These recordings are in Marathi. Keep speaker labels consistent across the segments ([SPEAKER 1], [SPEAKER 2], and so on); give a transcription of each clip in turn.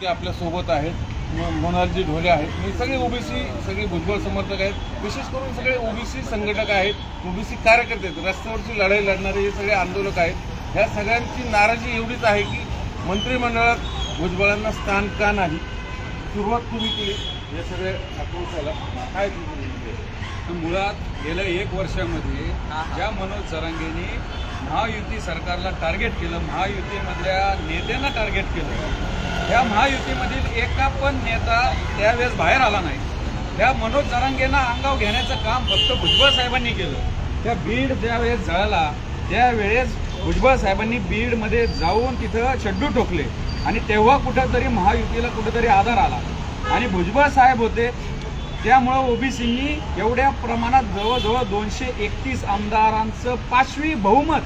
[SPEAKER 1] टक्के आपल्यासोबत आहेत. मोनालजी ढोले आहेत. हे सगळे ओबीसी सगळे भुजबळ समर्थक आहेत. विशेष करून सगळे ओबीसी संघटक आहेत ओबीसी कार्यकर्ते आहेत. रस्त्यावरची लढाई लढणारे हे सगळे आंदोलक आहेत. ह्या सगळ्यांची नाराजी एवढीच आहे की मंत्रिमंडळात भुजबळांना स्थान का नाही? सुरुवात तुम्ही केली. या सगळ्या आक्रोशाला काय तुम्ही
[SPEAKER 2] मुळात गेल्या एक वर्षामध्ये ज्या मनोज जरांगेने महायुती सरकारला टार्गेट केलं महायुतीमधल्या नेत्यांना टार्गेट केलं. त्या महायुतीमधील एका पण नेता त्यावेळेस बाहेर आला नाही. त्या मनोज जरांगेंना अंगाव घेण्याचं काम फक्त भुजबळ साहेबांनी केलं. त्या बीड ज्यावेळेस जळाला त्यावेळेस भुजबळ साहेबांनी बीडमध्ये जाऊन तिथं शड्डू ठोकले. आणि तेव्हा कुठंतरी महायुतीला कुठंतरी आधार आला. आणि भुजबळ साहेब होते त्यामुळं ओबीसींनी एवढ्या प्रमाणात जवळजवळ दोनशे एकतीस आमदारांचं पाचवी बहुमत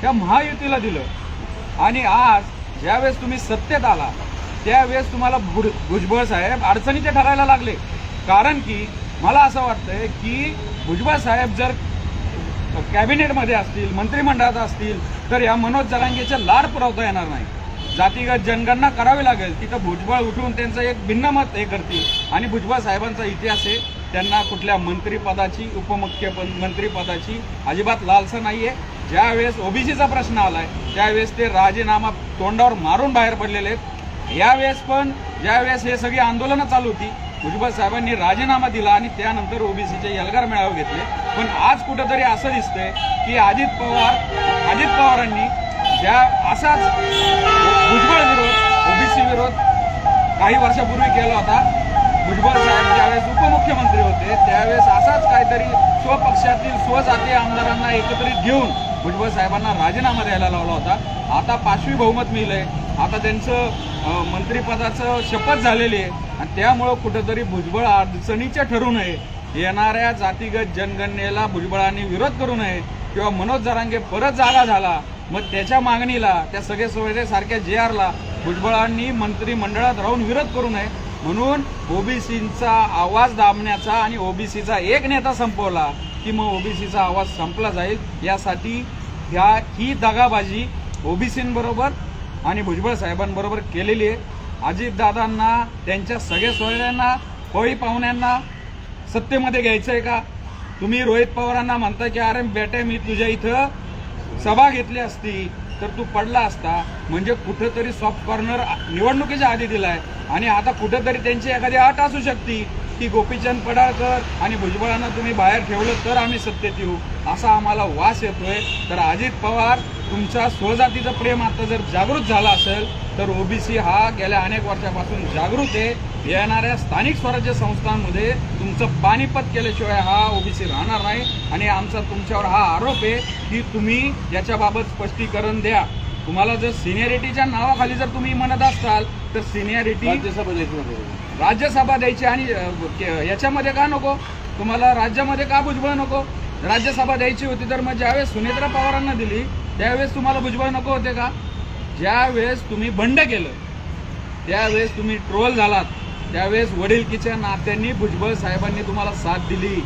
[SPEAKER 2] त्या महायुतीला दिलं. आणि आज ज्यावेळेस तुम्ही सत्तेत आला त्यावेळेस तुम्हाला भुड- भुजबळ साहेब अडचणीचे ठरायला लागले. कारण की मला असं वाटतंय की भुजबळ साहेब जर कॅबिनेटमध्ये असतील मंत्रिमंडळात असतील तर या मनोज जरांगेचे लाड पुरवता येणार नाही. जातीगत जनगणना करावी लागेल. तिथं भुजबळ उठून त्यांचं एक भिन्न मत हे करतील. आणि भुजबळ साहेबांचा इतिहास आहे. त्यांना कुठल्या मंत्रीपदाची उपमुख्य मंत्रीपदाची अजिबात लालसा नाही आहे ज्यावेळेस ओबीसीचा प्रश्न आलाय त्यावेळेस ते राजीनामा तोंडावर मारून बाहेर पडलेले आहेत. यावेळेस पण ज्यावेळेस हे सगळी आंदोलनं चालू होती भुजबळ साहेबांनी राजीनामा दिला आणि त्यानंतर ओबीसीचे यलगार मेळावे घेतले. पण आज कुठंतरी असं दिसतंय की अजित पवार अजित पवारांनी ज्या असाच भुजबळ विरोध ओबीसी विरोध काही वर्षापूर्वी केला होता. भुजबळ साहेब ज्यावेळेस उपमुख्यमंत्री होते त्यावेळेस असाच काहीतरी स्वपक्षातील स्वजातीय आमदारांना एकत्रित घेऊन भुजबळ साहेबांना राजीनामा द्यायला लावला होता. आता पाचवी बहुमत मिळलंय. आता त्यांचं मंत्रिपदाचं शपथ झालेली आहे. आणि त्यामुळं कुठंतरी भुजबळ अडचणीचे ठरू नये येणाऱ्या जातीगत जनगणनेला भुजबळांनी विरोध करू नये किंवा मनोज जरांगे परत जागा झाला मग त्याच्या मागणीला त्या सगळे सोयरे सारख्या जे आरला भुजबळांनी मंत्रिमंडळात राहून विरोध करू नये म्हणून ओबीसीचा आवाज दाबण्याचा आणि ओबीसीचा एक नेता संपवला की मग ओबीसीचा आवाज संपला जाईल. यासाठी ह्या ही दगाबाजी ओबीसींबरोबर आणि भुजबळ साहेबांबरोबर केलेली आहे. अजितदादांना त्यांच्या सगळ्या सोयऱ्यांना कोळी पाहुण्यांना सत्तेमध्ये आहे का? तुम्ही रोहित पवारांना म्हणता की अरे बेटे मी तुझ्या इथं सभा घेतली असती तर तू पडला असता. म्हणजे कुठंतरी सॉफ्ट कॉर्नर निवडणुकीच्या आधी दिलाय. आणि आता कुठंतरी त्यांची एखादी अट असू शकते. की गोपीचंद पडाळकर आणि भुजबळांना तुम्ही बाहेर ठेवलं तर आम्ही सत्तेत येऊ. असा आम्हाला वास येतोय. तर अजित पवार तुमच्या स्वजातीचं प्रेम आता जर जागृत झाला असेल तर ओबीसी हा गेल्या अनेक वर्षापासून जागृत आहे. येणाऱ्या स्थानिक स्वराज्य संस्थांमध्ये तुमचं पानिपत केल्याशिवाय हा ओबीसी राहणार नाही. आणि आमचा तुमच्यावर हा आरोप आहे की तुम्ही याच्याबाबत स्पष्टीकरण द्या. तुम्हाला जर सिनियरिटीच्या नावाखाली जर तुम्ही म्हणत असाल तर सिनियरिटी
[SPEAKER 1] राज्यसभा.
[SPEAKER 2] राज्यसभा द्यायची आणि याच्यामध्ये का नको? तुम्हाला राज्यामध्ये का भुजबळ नको? राज्यसभा द्यायची होती तर मग ज्यावेळेस सुनेत्रा पवारांना दिली त्यावेळेस तुम्हाला भुजबळ नको होते का? ज्यावेळेस तुम्ही बंड केलं त्यावेळेस तुम्ही ट्रोल झालात. त्यावेळेस वडीलकीच्या नात्यांनी भुजबळ साहेबांनी तुम्हाला साथ दिली.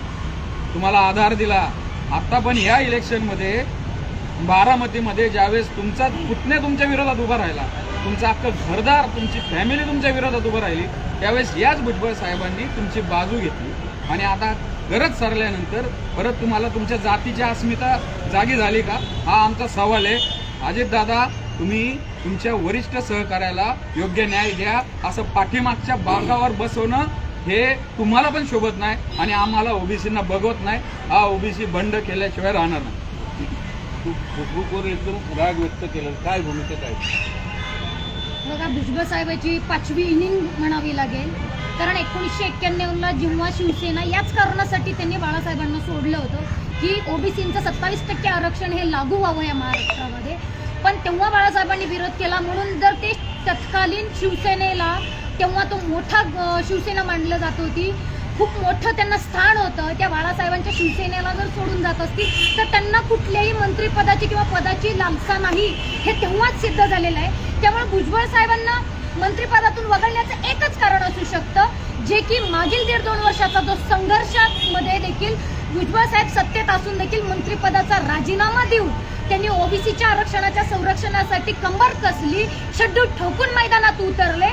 [SPEAKER 2] तुम्हाला आधार दिला. आता पण या इलेक्शनमध्ये बारामतीमध्ये ज्यावेळेस तुमचा पुतण्या तुमच्या विरोधात उभा राहिला तुमचा अख्खं घरदार तुमची फॅमिली तुमच्या विरोधात उभं राहिली त्यावेळेस याच भुजबळ साहेबांनी तुमची बाजू घेतली. आणि आता गरज सरल्यानंतर परत तुम्हाला तुमच्या जातीची अस्मिता जागी झाली का? हा आमचा सवाल आहे. अजितदादा तुम्ही तुमच्या वरिष्ठ सहकार्याला योग्य न्याय द्या. असं पाठीमागच्या बागावर बसवणं हे तुम्हाला पण शोभत नाही आणि आम्हाला ओबीसींना बघवत नाही. हा ओबीसी बंड केल्याशिवाय राहणार नाही.
[SPEAKER 1] तू फेसबुकवर एकदम राग व्यक्त केला काय भूमिका काय?
[SPEAKER 3] बघा भुजबळ साहेबाची पाचवी इनिंग म्हणावी लागेल. कारण एकोणीसशे एक्क्याण्णवला जेव्हा शिवसेना याच कारणासाठी त्यांनी बाळासाहेबांना सोडलं होतं की ओबीसीचं सत्तावीस टक्के आरक्षण हे लागू व्हावं या महाराष्ट्रामध्ये. पण तेव्हा बाळासाहेबांनी विरोध केला. म्हणून जर ते तत्कालीन शिवसेनेला तेव्हा तो मोठा शिवसेना मांडलं जात होती. खूप मोठं त्यांना स्थान होतं. त्या बाळासाहेबांच्या शिवसेनेला जर सोडून जात असतील तर त्यांना कुठल्याही मंत्रिपदाची किंवा पदाची लालसा नाही. हे तेव्हाच सिद्ध झालेलं आहे. त्यामुळे भुजबळ साहेबांना मंत्रिपदातून वगळण्याचं एकच कारण असू शकतं जे की मागील दीड दोन वर्षाचा जो संघर्षामध्ये देखील भुजबळ साहेब सत्तेत असून देखील मंत्रिपदाचा राजीनामा देऊन त्यांनी ओबीसीच्या आरक्षणाच्या संरक्षणासाठी कंबर कसली शड्डू ठोकून मैदानात उतरले.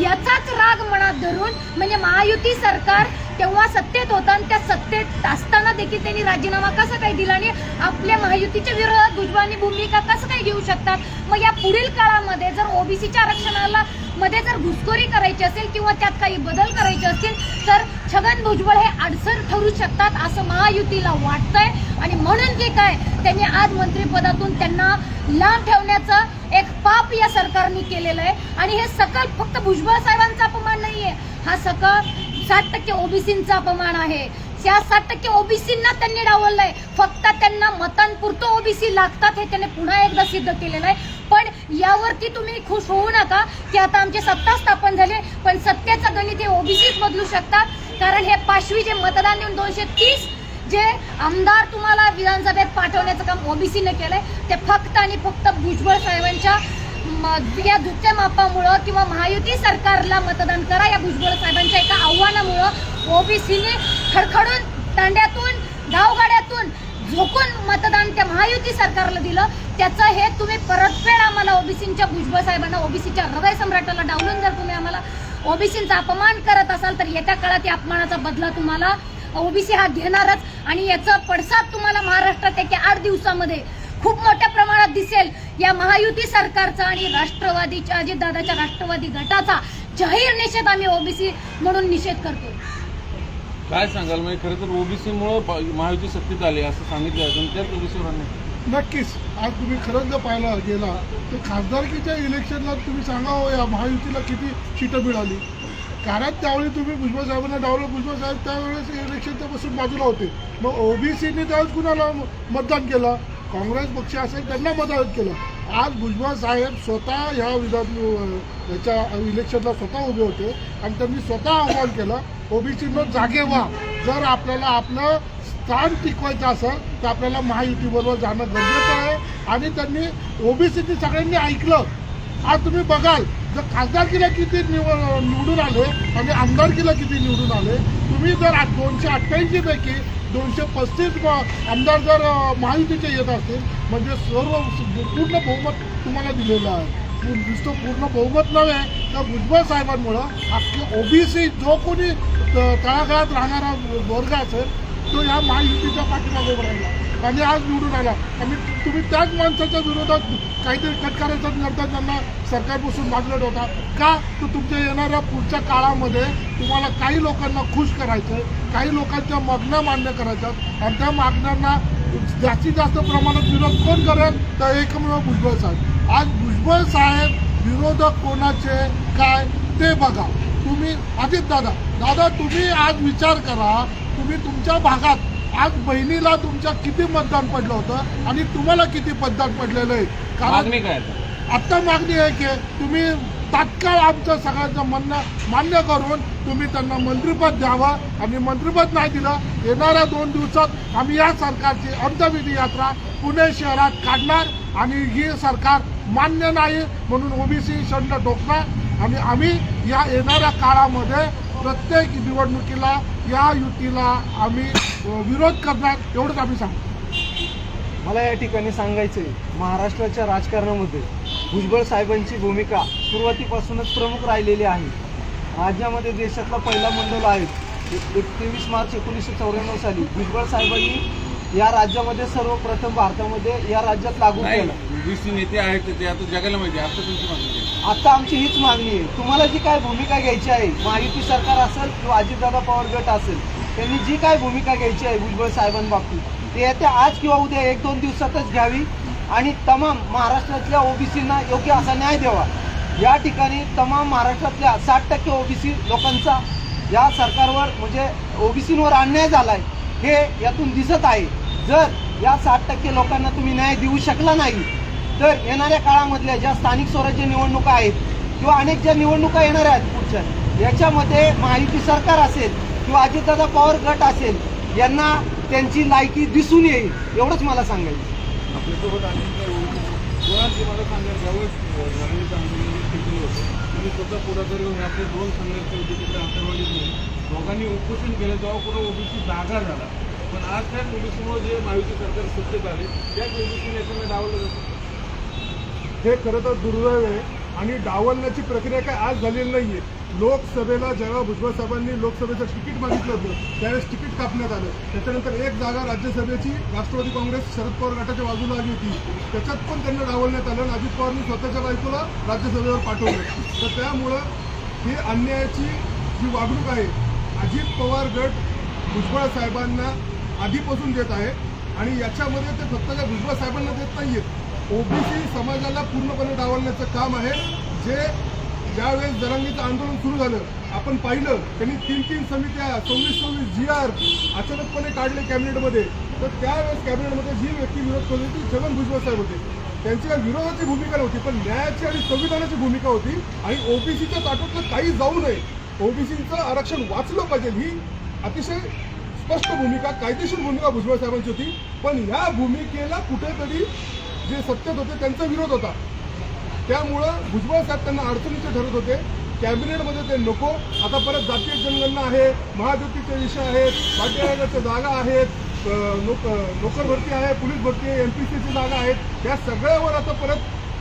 [SPEAKER 3] याचाच राग मनात धरून म्हणजे महायुती सरकार तेव्हा सत्तेत होता आणि त्या सत्तेत असताना देखील त्यांनी राजीनामा कसा काय दिला आणि आपल्या महायुतीच्या विरोधात भुजबळांनी भूमिका कसं काय घेऊ शकतात? मग या पुढील काळामध्ये जर ओबीसीच्या आरक्षणाला मध्ये जर घुसखोरी करायची असेल किंवा त्यात काही बदल करायचे असतील तर छगन भुजबळ हे अडसर ठरू शकतात असं महायुतीला वाटतंय. आणि म्हणून की काय त्यांनी आज मंत्रिपदातून त्यांना लांब ठेवण्याचं एक पाप या सरकारने केलेलं आहे. आणि हे सकल फक्त भुजबळ साहेबांचा अपमान नाहीये. हा सकल सात टक्के ओबीसींचा अपमान आहे. साठ टक्के ओबीसींना त्यांनी डावललंय फक्त त्यांना मतांपुरतं ओबीसी लागतात हे त्यांनी पुन्हा एकदा सिद्ध केलेलं आहे. पण यावरती तुम्ही खुश होऊ नका की आता आमची सत्ता स्थापन झाली पण सत्तेचं गणित हे ओबीसीच बदलू शकतात. कारण हे पाचवी जे मतदान देऊन दोनशे तीस जे आमदार तुम्हाला विधानसभेत पाठवण्याचं काम ओबीसीने केलंय ते फक्त आणि फक्त भुजबळ साहेबांच्या या दुसऱ्या मापामुळं किंवा महायुती सरकारला मतदान करा या भुजबळ साहेबांच्या एका आव्हानामुळं ओबीसीने खडखडून तांड्यातून गावगाड्यातून झोकून मतदान त्या महायुती सरकारला दिलं. त्याचं हे तुम्ही परतफेड आम्हाला ओबीसीच्या भुजबळ साहेबांना ओबीसीच्या हृदय सम्राटाला डावलून जर तुम्ही आम्हाला ओबीसींचा अपमान करत असाल तर येत्या काळात या अपमानाचा बदला तुम्हाला ओबीसी हा घेणारच. आणि याचा पडसाद तुम्हाला महाराष्ट्रात येत्या आठ दिवसामध्ये खूप मोठ्या प्रमाणात दिसेल. या महायुती सरकारचा आणि राष्ट्रवादीच्या अजितदादाच्या राष्ट्रवादी गटाचा जाहीर निषेध आम्ही ओबीसी म्हणून निषेध करतो.
[SPEAKER 1] काय सांगाल? म्हणजे खरं तर ओबीसीमुळं महायुती सत्तेत आली असं सांगितलं असून त्याच ओबीसीवर
[SPEAKER 4] नक्कीच. आज तुम्ही खरंच जर पाहायला गेला तर खासदारकीच्या इलेक्शनला तुम्ही सांगा हो या महायुतीला किती सीटं मिळाली. कारण त्यावेळी तुम्ही भुजबळ साहेबांना डावलं. भुजबळ साहेब त्यावेळेस इलेक्शनच्या पासून बाजूला होते. मग ओबीसीने त्यावेळेस कुणाला मतदान केलं? काँग्रेस पक्ष असेल त्यांना मदत केलं. आज भुजबळ साहेब स्वतः ह्या विधान याच्या इलेक्शनला स्वतः उभे होते आणि त्यांनी स्वतः आव्हान केलं ओबीसीनं जागे व्हा. जर आपल्याला आपलं स्थान टिकवायचं असेल तर आपल्याला महायुतीबरोबर जाणं गरजेचं आहे. आणि त्यांनी ओबीसीची सगळ्यांनी ऐकलं. आज तुम्ही बघाल जर खासदारकीला किती निव- निवडून आले आणि आमदारकीला किती निवडून आले तुम्ही जर दोनशे अठ्ठ्याऐंशी पैकी दोनशे पस्तीस आमदार जर महायुतीचे येत असतील म्हणजे सर्व पूर्ण बहुमत तुम्हाला दिलेलं आहे. नुसतं पूर्ण बहुमत नव्हे तर भुजबळ साहेबांमुळं अख्खे ओबीसी जो कोणी तळागाळात राहणारा वर्ग असेल तो या महायुतीच्या पाठीमागे राहिला. आणि आज निवडून आला. आणि तुम्ही त्याच माणसाच्या विरोधात काहीतरी कट करायचा निर्णय त्यांना सरकारपासून बाजूला ठेवता का? तर तुमच्या येणाऱ्या पुढच्या काळामध्ये तुम्हाला काही लोकांना खुश करायचं काही लोकांच्या मागण्या मान्य करायच्यात आणि त्या मागण्यांना जास्तीत जास्त प्रमाणात विरोध कोण करेल? तर एकमेव भुजबळ साहेब. आज भुजबळ साहेब विरोधक कोणाचे? काय? ते बघा. तुम्ही अजित दादा दादा तुम्ही आज विचार करा. तुम्ही तुमच्या भागात आज बहिणीला तुमच्या किती मतदान पडलं होतं आणि तुम्हाला किती मतदान पडलेलं आहे कारण
[SPEAKER 1] मागणी काय आता?
[SPEAKER 4] आता मागणी आहे की तुम्ही तात्काळ आमचं सगळ्यांचं म्हणणं मान्य करून तुम्ही त्यांना मंत्रिपद द्यावं आणि मंत्रिपद नाही दिलं येणाऱ्या दोन दिवसात आम्ही या सरकारची अंतविधी यात्रा पुणे शहरात काढणार आणि ही सरकार मान्य नाही म्हणून ओबीसी शंड ठोकणार आणि आम्ही या येणाऱ्या काळामध्ये प्रत्येक निवडणुकीला या युतीला आम्ही विरोध करणार एवढंच आम्ही सांगतो.
[SPEAKER 5] मला या ठिकाणी सांगायचं आहे महाराष्ट्राच्या राजकारणामध्ये भुजबळ साहेबांची भूमिका सुरुवातीपासूनच प्रमुख राहिलेली आहे. राज्यामध्ये देशातला पहिला मंडळ आहे. तेवीस मार्च एकोणीसशे चौऱ्याण्णव साली भुजबळ साहेबांनी या राज्यामध्ये सर्वप्रथम भारतामध्ये या राज्यात लागू केलं.
[SPEAKER 1] नेते आहेत ते आता जगायला माहिती आहे. आता
[SPEAKER 5] आमची हीच मागणी आहे. तुम्हाला जी काय भूमिका घ्यायची आहे महायुती सरकार असेल किंवा अजितदादा पवार गट असेल त्यांनी जी काय भूमिका घ्यायची आहे भुजबळ साहेबांबाबतीत ते येत्या आज किंवा उद्या एक दोन दिवसातच घ्यावी आणि तमाम महाराष्ट्रातल्या ओबीसींना योग्य असा न्याय द्यावा. या ठिकाणी तमाम महाराष्ट्रातल्या साठ टक्के ओबीसी लोकांचा या सरकारवर म्हणजे ओबीसींवर अन्याय झाला आहे हे यातून दिसत आहे. जर या साठ टक्के लोकांना तुम्ही न्याय देऊ शकला नाही तर येणाऱ्या काळामधल्या ज्या स्थानिक स्वराज्य निवडणुका आहेत किंवा अनेक ज्या निवडणुका येणार आहेत पुढच्या याच्यामध्ये महायुती सरकार असेल किंवा अजितदादा पवार गट असेल यांना त्यांची लायकी दिसून येईल एवढंच मला सांगायचं
[SPEAKER 1] आपल्यासोबत अनेक कोणाची मला सांगा ज्यावेळेस धरणीचं आंदोलन केलेलं होतं. तुम्ही स्वतः पुढाकार घेऊन आपले दोन संघर्ष होते तिकडे आंतरवाडी घेऊन दोघांनी उपोषण केलं तेव्हा कुठं ओबीसी जागा झाला. पण आज त्याच ओबीसीमुळे जे महायुती सरकार सत्तेत आले त्याच ओबीसी नेत्यांना डावलं जातं
[SPEAKER 4] हे खरं तर दुर्दैव आहे. आणि डावलण्याची प्रक्रिया काय आज झालेली नाहीये.
[SPEAKER 6] लोकसभेला जेव्हा भुजबळ साहेबांनी लोकसभेचं तिकीट मागितलं होतं त्यावेळेस तिकीट कापण्यात आलं. त्याच्यानंतर एक जागा राज्यसभेची राष्ट्रवादी काँग्रेस शरद पवार गटाच्या बाजूला आली होती. त्याच्यात पण त्यांना डावलण्यात आलं आणि अजित पवारनी स्वतःच्या बायकोला राज्यसभेवर पाठवलं. तर त्यामुळं ही अन्यायाची जी वागणूक आहे अजित पवार गट भुजबळ साहेबांना आधीपासून देत आहे. आणि याच्यामध्ये ते फक्त त्या भुजबळ साहेबांना देत नाहीयेत. ओबीसी समाजाला पूर्णपणे डावलण्याचं काम आहे. जे ज्यावेळेस जरांगीचं आंदोलन सुरू झालं आपण पाहिलं त्यांनी तीन तीन समित्या सव्वीस सव्वीस जी आर अचानकपणे काढले कॅबिनेटमध्ये. तर त्यावेळेस कॅबिनेटमध्ये जी व्यक्ती विरोध करत होती छगन भुजबळ साहेब होते. त्यांची विरोधाची भूमिका नव्हती पण न्यायाची आणि संविधानाची भूमिका होती. आणि ओबीसीच्या ताटूतलं काही जाऊ नये. ओबीसीचं आरक्षण वाचलं पाहिजे ही अतिशय स्पष्ट भूमिका कायदेशीर भूमिका भुजबळ साहेबांची होती. पण या भूमिकेला कुठेतरी जे सत्तेत होते त्यांचा विरोध होता. त्यामुळं भुजबळ साहेब त्यांना अडचणीचे ठरत होते. कॅबिनेटमध्ये ते नको. आता परत जातीय जनगणना आहे महाज्योतीचे विषय आहेत पाटी आयोगाच्या जागा आहेत नोकर भरती आहे पोलीस भरती आहे एम पी सीची जागा आहेत. या सगळ्यावर आता परत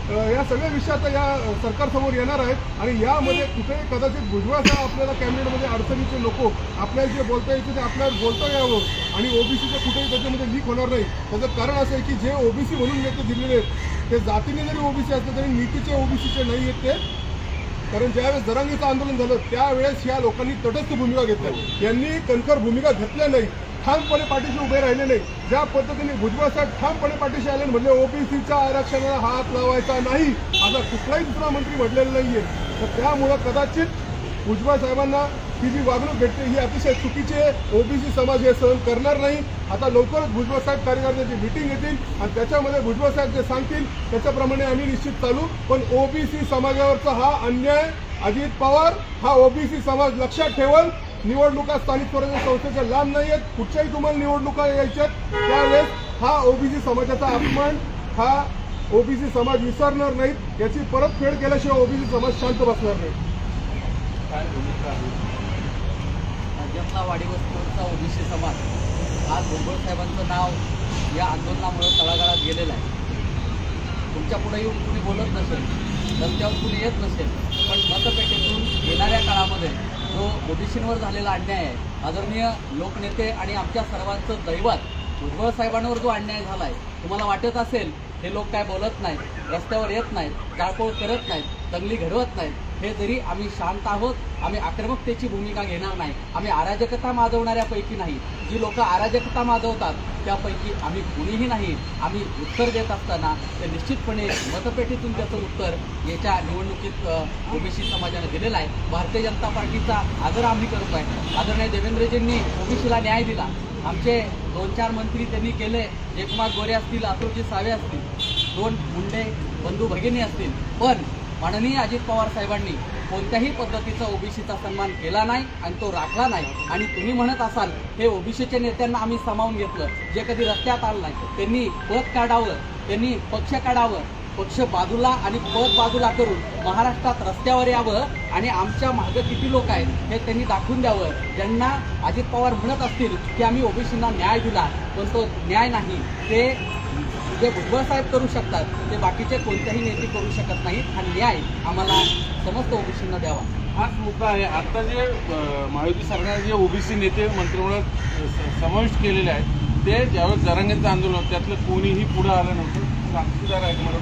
[SPEAKER 6] या सगळ्या विषय आता या सरकारसमोर येणार आहेत आणि यामध्ये कुठेही कदाचित भुजबळ आपल्याला कॅबिनेटमध्ये अडचणीचे नको आपल्याला जे बोलता येते ते आपल्याला बोलता यावं आणि ओबीसीचं कुठेही त्याच्यामध्ये लीक होणार नाही. त्याचं कारण असं आहे की जे ओबीसी म्हणून नेते दिलेले आहेत ते जातीने जरी ओबीसी असले तरी नीतीचे ओबीसीचे नाही आहेत ते. कारण ज्यावेळेस दरांगीचं आंदोलन झालं त्यावेळेस या लोकांनी तटस्थ भूमिका घेतल्या. यांनी कणखर भूमिका घेतल्या नाही. ठामपणे पाठीशी उभे राहिले नाही ज्या पद्धतीने भुजबळ साहेब ठामपणे पाठीशी आले म्हणजे ओबीसीच्या आरक्षणाला हात लावायचा नाही. असा कुठलाही दुसरा मंत्री म्हटलेला नाहीये. तर त्यामुळं कदाचित भुजबळ साहेबांना ही जी वागणूक भेटते ही अतिशय चुकीची आहे. ओबीसी समाज हे सहन करणार नाही. आता लवकरच भुजबळ साहेब कार्यकर्त्यांची मिटिंग येतील आणि त्याच्यामध्ये भुजबळ साहेब जे सांगतील त्याच्याप्रमाणे आम्ही निश्चित चालू. पण ओबीसी समाजावरचा हा अन्याय अजित पवार हा ओबीसी समाज लक्षात ठेवल निवडणुका स्थानिक स्वराज्य संस्थेच्या लांब नाही आहेत कुठच्याही तुम्हाला निवडणुका यायच्यात त्यावेळेस हा ओबीसी समाजाचा अपमान हा ओबीसी समाज विसरणार नाहीत याची परतफेड केल्याशिवाय ओबीसी समाज शांत बसणार नाही.
[SPEAKER 1] काय भूमिका आहे?
[SPEAKER 7] ओबीसी समाज आज भुजबळ साहेबांचं नाव या आंदोलनामुळे तळागाळात गेलेलं आहे. तुमच्यापुढे येऊन कुणी बोलत नसेल रस्त्यावर कुणी येत नसेल पण मतपेटीतून जो ओबीसींवर झालेला अन्याय आहे आदरणीय लोकनेते आणि आमच्या सर्वांचं दैवत भुजबळ साहेबांवर जो अन्याय झाला आहे तुम्हाला वाटत असेल हे लोक काय बोलत नाहीत रस्त्यावर येत नाहीत जाळपोळ करत नाहीत दंगली घडवत नाहीत हे जरी आम्ही शांत आहोत आम्ही आक्रमकतेची भूमिका घेणार नाही आम्ही अराजकता माजवणाऱ्यापैकी नाही. जी लोक अराजकता माजवतात त्यापैकी आम्ही कुणीही नाही. आम्ही उत्तर देत असताना ते निश्चितपणे मतपेटीतून त्याचं उत्तर याच्या निवडणुकीत ओबीसी समाजाने दिलेलं आहे. भारतीय जनता पार्टीचा आदर आम्ही करतो आहे. आदरणीय देवेंद्रजींनी ओबीसीला न्याय दिला. आमचे दोन चार मंत्री त्यांनी केले. जयकुमार गोरे असतील अतुलजी सावे असतील दोन मुंडे बंधू भगिनी असतील. पण माननीय अजित पवार साहेबांनी कोणत्याही पद्धतीचा ओबीसीचा सन्मान केला नाही आणि तो राखला नाही. आणि तुम्ही म्हणत असाल हे ओबीसीच्या नेत्यांना आम्ही सामावून घेतलं. जे कधी रस्त्यात आलं नाही. त्यांनी पद काढावं. त्यांनी पक्ष काढावं. पक्ष बाजूला आणि पद बाजूला करून महाराष्ट्रात रस्त्यावर यावं आणि आमच्या मागं किती लोक आहेत हे त्यांनी दाखवून द्यावं. ज्यांना अजित पवार म्हणत असतील की आम्ही ओबीसींना न्याय दिला पण तो न्याय नाही ते जे भुजबळ साहेब करू शकतात ते बाकीचे कोणत्याही नेते करू शकत नाहीत. हा न्याय आम्हाला समस्त ओबीसींना द्यावा.
[SPEAKER 1] हाच मुद्दा आहे. आता जे महायुती सरकारने जे ओबीसी नेते मंत्रिमंडळात स- समाविष्ट केलेले आहेत ते ज्यावेळेस जरांगेचं आंदोलन होतं, त्यातलं कोणीही पुढं आलं नव्हतं. साक्षीदार आहेत मला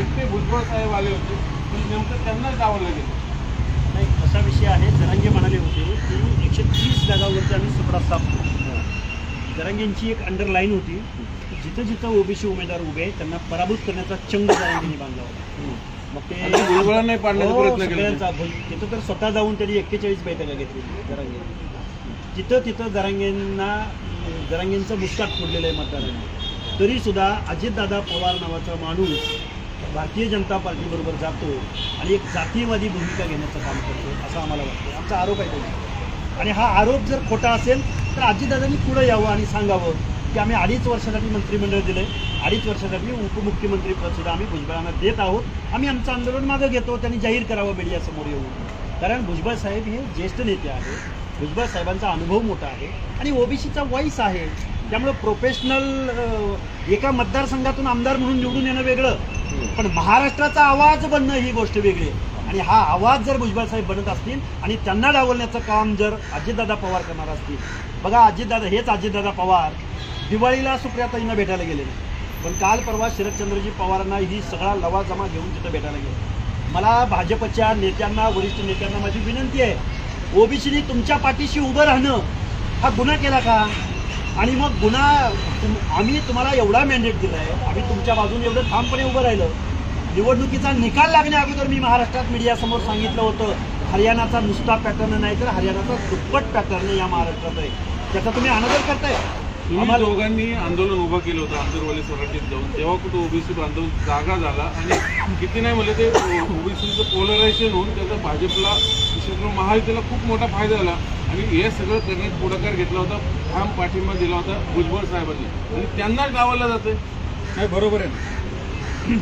[SPEAKER 1] एकटे भुजबळ साहेब आले होते. पण नेमकं त्यांनाच डावलं गेलं
[SPEAKER 8] नाही असा विषय आहे. जरांगे म्हणाले होते की एकशे तीस जागावरती आम्ही सुपडा साफ जरांगेंची एक अंडरलाईन होती. जिथं जिथं ओबीसी उमेदवार उभे आहेत त्यांना पराभूत करण्याचा चंग जरांगेंनी बांधला होता. मग
[SPEAKER 1] भुजबळांनाही पाडण्याचा
[SPEAKER 8] हो,
[SPEAKER 1] प्रयत्न केला.
[SPEAKER 8] तिथं तर स्वतः जाऊन त्यांनी एक्केचाळीस बैठका घेतली जरांगे जिथं तिथं जरांगेंना जरांगेंचं मुस्काट फोडलेलं आहे मतदारांनी. तरी सुद्धा अजितदादा पवार नावाचा माणूस भारतीय जनता पार्टीबरोबर जातो आणि एक जातीयवादी भूमिका घेण्याचं काम करतो असं आम्हाला वाटतं. आमचा आरोप आहे त्यांचा आणि हा आरोप जर खोटा असेल तर अजितदादांनी पुढं यावं आणि सांगावं की आम्ही अडीच वर्षासाठी मंत्रिमंडळ दिलं आहे अडीच वर्षासाठी उपमुख्यमंत्री सुद्धा आम्ही भुजबळांना देत आहोत. आम्ही आमचं आंदोलन मागं घेतो त्यांनी जाहीर करावं मीडियासमोर येऊन. कारण भुजबळ साहेब हे ज्येष्ठ नेते आहेत. भुजबळ साहेबांचा अनुभव मोठा आहे. आणि ओबीसीचा वॉईस आहे. त्यामुळं प्रोफेशनल एका मतदारसंघातून आमदार म्हणून निवडून येणं वेगळं. पण महाराष्ट्राचा आवाज बनणं ही गोष्ट वेगळी आहे. आणि हा आवाज जर भुजबळ साहेब बनत असतील आणि त्यांना डावलण्याचं काम जर अजितदादा पवार करणार असतील. बघा अजितदादा हेच अजितदादा पवार दिवाळीला सुप्रियाताईंना भेटायला गेले नाही. पण काल परवा शरदचंद्रजी पवारांना ही सगळा लवाजमा घेऊन तिथं भेटायला गेले. मला भाजपच्या नेत्यांना वरिष्ठ नेत्यांना माझी विनंती आहे ओबीसीने तुमच्या पाठीशी उभं राहणं हा गुन्हा केला का? आणि मग गुन्हा तुम- आम्ही तुम्हाला एवढा मॅन्डेट दिला आहे आम्ही तुमच्या बाजूने एवढं ठामपणे उभं राहिलं निवडणुकीचा निकाल लागण्या अगोदर मी महाराष्ट्रात मीडियासमोर सांगितलं होतं हरियाणाचा नुसता पॅटर्न नाही तर हरियाणाचा दुप्पट पॅटर्न या महाराष्ट्रात आहे. त्याचा तुम्ही अनादर करताय? आम्हाला
[SPEAKER 1] दोघांनी आंदोलन उभं केलं होतं आंतरवाली सोसायटीत जाऊन. तेव्हा कुठं ओबीसी बांधून जागा झाला आणि किती नाही म्हणलं ते ओबीसीचं पोलरायझेशन होऊन त्याचा भाजपला विशेष करून महायुतीला खूप मोठा फायदा झाला. आणि हे सगळं करण्यात पुढाकार घेतला होता ठाम पाठिंबा दिला होता भुजबळ साहेबांनी. आणि त्यांनाच डावलं जाते
[SPEAKER 2] नाही बरोबर आहे.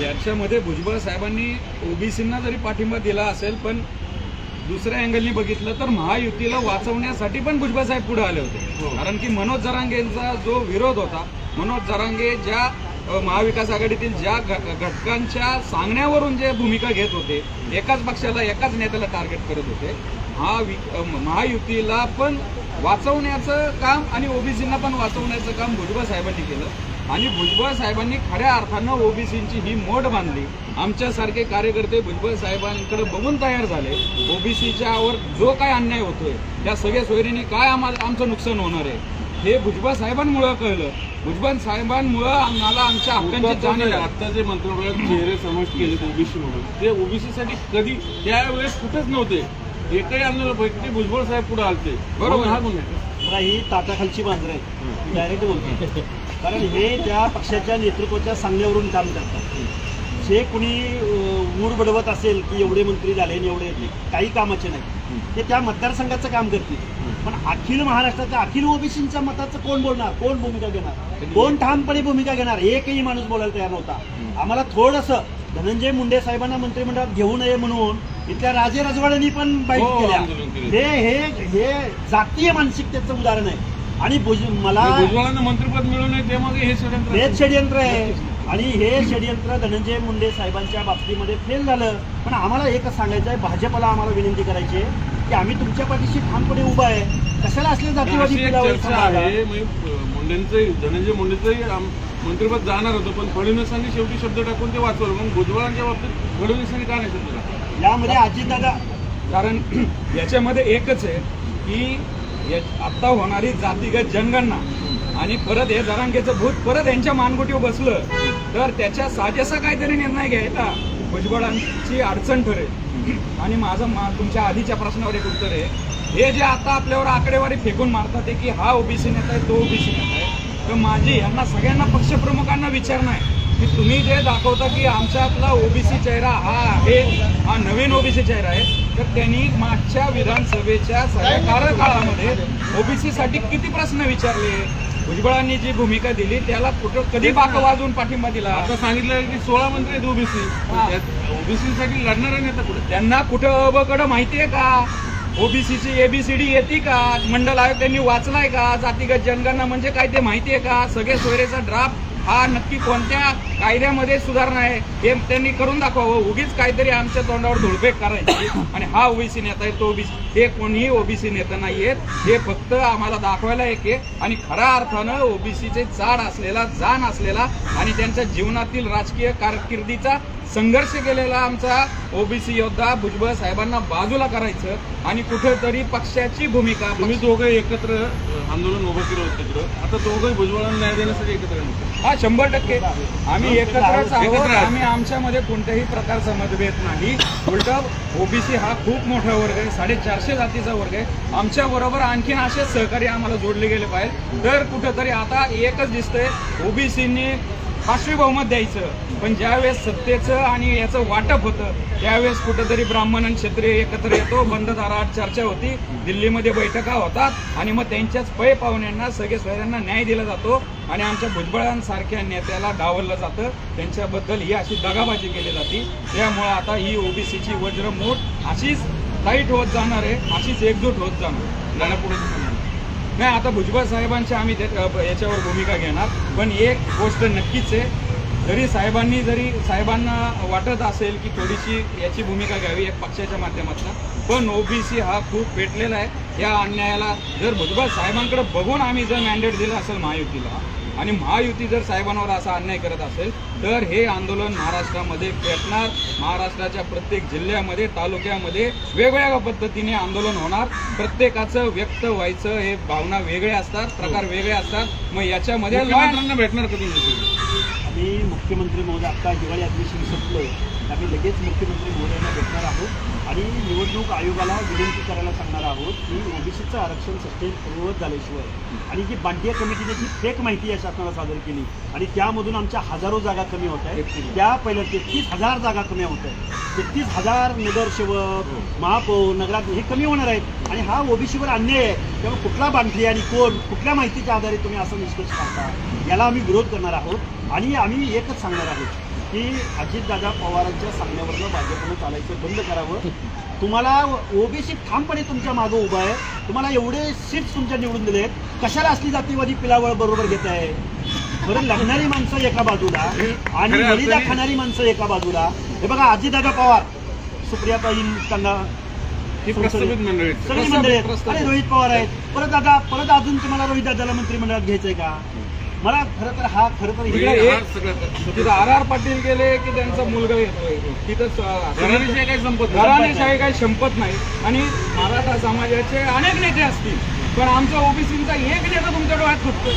[SPEAKER 2] याच्यामध्ये भुजबळ साहेबांनी ओबीसींना जरी पाठिंबा दिला असेल पण दुसऱ्या अँगलनी बघितलं तर महायुतीला वाचवण्यासाठी पण भुजबळ साहेब पुढे आले होते
[SPEAKER 1] हो.
[SPEAKER 2] कारण की मनोज जरांगेंचा जो विरोध होता मनोज जरांगे ज्या महाविकास आघाडीतील ज्या घटकांच्या सांगण्यावरून जे भूमिका घेत होते एकाच पक्षाला एकाच नेत्याला टार्गेट करत होते महायुतीला पण वाचवण्याचं काम आणि ओबीसींना पण वाचवण्याचं काम भुजबळ साहेबांनी केलं आणि भुजबळ साहेबांनी खऱ्या अर्थानं ओबीसींची ही मोड बांधली. आमच्यासारखे कार्यकर्ते भुजबळ साहेबांकडे बघून तयार झाले. ओबीसीच्या वर जो काय अन्याय होतोय त्या सगळ्या सोयरीने काय आम्हाला आमचं नुकसान होणार आहे? हे भुजबळ साहेबांमुळं कळलं. भुजबळ साहेबांमुळं आम्हाला आमच्या हक्कांची जाणीव झाली.
[SPEAKER 1] आता जे मंत्रिमंडळात चेहरे समाविष्ट केले ओबीसी म्हणून ते ओबीसी साठी कधी त्यावेळेस कुठेच नव्हते. एकही आंदोलन पैकी ते भुजबळ साहेब पुढे आलते.
[SPEAKER 2] बरोबर.
[SPEAKER 1] हा गुन्हा
[SPEAKER 8] ही ताटाखालची मांजरं आहे डायरेक्ट बोलतो कारण हे त्या पक्षाच्या नेतृत्वाच्या सांगण्यावरून काम करतात. जे कुणी ऊर बडवत असेल की एवढे मंत्री झाले आणि एवढे काही कामाचे नाही ते त्या मतदारसंघाचं काम करतील. पण अखिल महाराष्ट्राच्या अखिल ओबीसीच्या मताचं कोण बोलणार? कोण भूमिका घेणार? कोण ठामपणे भूमिका घेणार? एकही माणूस बोलायला तयार नव्हता. आम्हाला थोडंसं धनंजय मुंडे साहेबांना मंत्रिमंडळात घेऊ नये म्हणून इथल्या राजे राजवाड्यांनी पण बाईट
[SPEAKER 1] हो,
[SPEAKER 8] केल्या. हे हे जातीय मानसिकतेचं उदाहरण आहे. आणि भुज- मला
[SPEAKER 1] भुजबळांना मंत्रिपद मिळू नये ते मग हे षडयंत्र
[SPEAKER 8] हेच षडयंत्र आहे. आणि हे षडयंत्र धनंजय मुंडे साहेबांच्या बाबतीमध्ये फेल झालं. पण आम्हाला एकच सांगायचं आहे भाजपला आम्हाला विनंती करायची आहे की आम्ही तुमच्या पाठीशी ठामपणे उभा आहे. कशाला असले जातीवादी
[SPEAKER 1] मुंडेंचं धनंजय मुंडेचंही मंत्रिपद जाणार होतं पण फडणवीसांनी शेवटी शब्द टाकून ते वाचवलं. मग भुजबळांच्या बाबतीत फडणवीसांनी का नाही शब्द टाकला?
[SPEAKER 8] यामध्ये अजितदादा
[SPEAKER 2] कारण याच्यामध्ये एकच आहे की या- आता होणारी जातीगत जनगणना. आणि परत हे जरांगेचं भूत परत यांच्या मानगुटीवर बसलं तर त्याच्या साजेसा काहीतरी निर्णय घ्यायला भुजबळांची अडचण ठरेल. आणि माझं मा तुमच्या आधीच्या प्रश्नावर एक उत्तर आहे. हे जे आता आपल्यावर आकडेवारी फेकून मारतात आहे की हा ओबीसी नेता आहे तो ओबीसी नेता आहे तर माझी यांना सगळ्यांना पक्षप्रमुखांना विचारणं आहे. की तुम्ही जे दाखवता की आमच्यातला ओबीसी चेहरा हा आहे हा नवीन ओबीसी चेहरा आहे तर त्यांनी मागच्या विधानसभेच्या सगळ्या कार्यकाळामध्ये ओबीसी साठी किती प्रश्न विचारले? भुजबळांनी जी भूमिका दिली त्याला कुठं कधी बाक वाजवून पाठिंबा दिला?
[SPEAKER 1] आता सांगितलं की सोळा मंत्री आहेत ओबीसी
[SPEAKER 2] हा.
[SPEAKER 1] ओबीसी साठी लढणारा नेता कुठे?
[SPEAKER 2] त्यांना कुठं अबकड माहितीये का? ओबीसीची एबीसीडी येते का? मंडल आयोग त्यांनी वाचलाय का? जातीगत जनगणना म्हणजे काय ते माहितीये का? सगळे सोयरेचा ड्राफ्ट हा नक्की कोणत्या कायद्यामध्ये सुधारणा आहे हे त्यांनी करून दाखवावं. उगीच काहीतरी आमच्या तोंडावर धुळफेक करायची. आणि हा ओबीसी नेता आहे तो ओबीसी. हे कोणीही ओबीसी नेता नाही आहेत. हे फक्त आम्हाला दाखवायला एक आहे. आणि खऱ्या अर्थानं ओबीसीचे चाड असलेला जाण असलेला आणि त्यांच्या जीवनातील राजकीय कारकिर्दीचा संघर्ष केलेला आमचा ओबीसी योद्धा भुजबळ साहेबांना बाजूला करायचं आणि कुठेतरी पक्षाची भूमिका
[SPEAKER 1] तुम्ही दोघं एकत्र आंदोलन उभं केलं होतं आता दोघंही भुजबळांना न्याय देण्यासाठी एकत्र
[SPEAKER 2] हा शंभर टक्के. आम्ही एकत्रच आहोत. आम्ही आमच्यामध्ये कोणत्याही प्रकारचा मतभेद नाही. उलट ओबीसी हा खूप मोठा वर्ग आहे साडेचारशे जातीचा वर्ग आहे. आमच्या बरोबर आणखीन असेच सहकारी आम्हाला जोडले गेले पाहिजे तर कुठंतरी आता एकच दिसतंय ओबीसीनी पाचवी बहुमत द्यायचं. पण ज्यावेळेस सत्तेचं आणि याचं वाटप होतं त्यावेळेस कुठंतरी ब्राह्मण आणि क्षत्रिय एकत्र येतो बंद दारात चर्चा होती दिल्लीमध्ये बैठका होतात आणि मग त्यांच्याच पै पाहुण्यांना सगळे सोयऱ्यांना न्याय दिला जातो. आणि आमच्या भुजबळांसारख्या नेत्याला डावललं जातं. त्यांच्याबद्दल ही अशी दगाबाजी केली जाते. त्यामुळं आता ही ओबीसीची वज्रमूठ अशीच टाईट होत जाणार आहे अशीच एकजूट होत जाणार
[SPEAKER 1] जाण्यापुढे
[SPEAKER 2] नाही. आता भुजबळ साहेबांची आम्ही याच्यावर भूमिका घेणार. पण एक गोष्ट नक्कीच आहे जरी साहेबांनी जरी साहेबांना वाटत असेल की थोडीशी याची भूमिका घ्यावी एक पक्षाच्या माध्यमातून पण ओबीसी हा खूप पेटलेला आहे. या अन्यायाला जर भुजबळ साहेबांकडे बघून आम्ही जर मॅन्डेट दिलं असेल महायुतीला आणि महायुती जर साहेबांवर असा अन्याय करत असेल तर हे आंदोलन महाराष्ट्रामध्ये पेटणार. महाराष्ट्राच्या प्रत्येक जिल्ह्यामध्ये तालुक्यामध्ये वेगवेगळ्या पद्धतीने आंदोलन होणार. प्रत्येकाचं व्यक्त व्हायचं हे भावना वेगळे असतात प्रकार वेगळे असतात. मग याच्यामध्ये
[SPEAKER 1] भेटणार कधी
[SPEAKER 8] आम्ही मुख्यमंत्री महोदय आता दिवाळी अधिवेशन संपलं आम्ही लगेच मुख्यमंत्री महोदयांना भेटणार आहोत आणि निवडणूक आयोगाला विनंती करायला सांगणार आहोत की ओबीसीचं आरक्षण सस्टेन पूर्ववत झाल्याशिवाय आणि जी बांडिया कमिटीने जी फेक माहिती या शासनाला सादर केली आणि त्यामधून आमच्या हजारो जागा कमी होत आहेत. त्या पहिल्या तेहतीस हजार जागा कमी होत आहेत. तेहतीस हजार नगरसेवक महापौर नगरात हे कमी होणार आहेत आणि हा ओबीसीवर अन्याय आहे. त्यामुळे कुठला बांधली आणि कोण कुठल्या माहितीच्या आधारे तुम्ही असं निष्कर्ष काढता याला आम्ही विरोध करणार आहोत. आणि आम्ही एकच सांगणार आहोत की अजितदादा पवारांच्या सांगण्यावरनं भाजपनं चालायचं बंद करावं. तुम्हाला ओबीसी ठामपणे तुमच्या मागं उभा आहे. तुम्हाला एवढे सीट्स तुमच्या निवडून दिले आहेत कशाला असली जातीवादी पिलावळ बरोबर घेत आहे? बरं लढणारी माणसं एका बाजूला आणि
[SPEAKER 1] अर्थाने-
[SPEAKER 8] खाणारी माणसं एका बाजूला. हे बघा अजितदादा पवार सुप्रियाताई त्यांना. सगळी मंडळी आहेत. आणि रोहित पवार आहेत. परत दादा परत अजून तुम्हाला रोहित दादाला मंत्रिमंडळात घ्यायचंय का? मला खरं तर हा खरं तर
[SPEAKER 2] तिथं आर आर पाटील गेले की त्यांचा मुलगा येतोय तिथं
[SPEAKER 1] काही संपत नाही.
[SPEAKER 2] घराणेशाही काही संपत नाही. आणि मराठा समाजाचे अनेक नेते असतील पण आमच्या ओबीसीचा एक नेता तुमच्या डोळ्यात फुटतोय.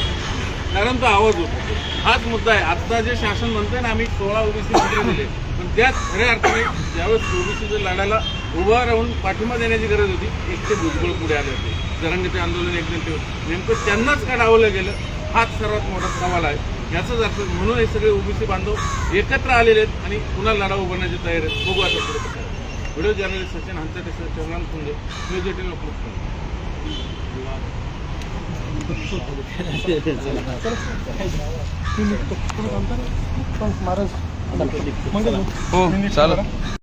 [SPEAKER 1] कारण तो आवाज होतो. हाच मुद्दा आहे. आता जे शासन म्हणतंय ना आम्ही सोळा ओबीसी मंत्री दिले. पण त्याच खऱ्या अर्थाने ज्यावेळेस ओबीसीच्या लढ्याला उभा राहून पाठिंबा देण्याची गरज होती एक ते भुजबळ पुढे आले होते. जरांगे ते आंदोलन एक ते नेमकं त्यांनाच का डावलं गेलं? हाच सर्वात मोठा सवाल आहे. याचाच अर्थ म्हणून हे सगळे ओबीसी बांधव एकत्र आलेले आहेत आणि पुन्हा लढा उभारण्याची तयारी आहेत. बघू आता पुढे कसं. व्हिडिओ जर्नलिस्ट सचिन सर चंद्रान फुंदे न्यूज एटीन
[SPEAKER 6] महाराज
[SPEAKER 2] हो चालेल.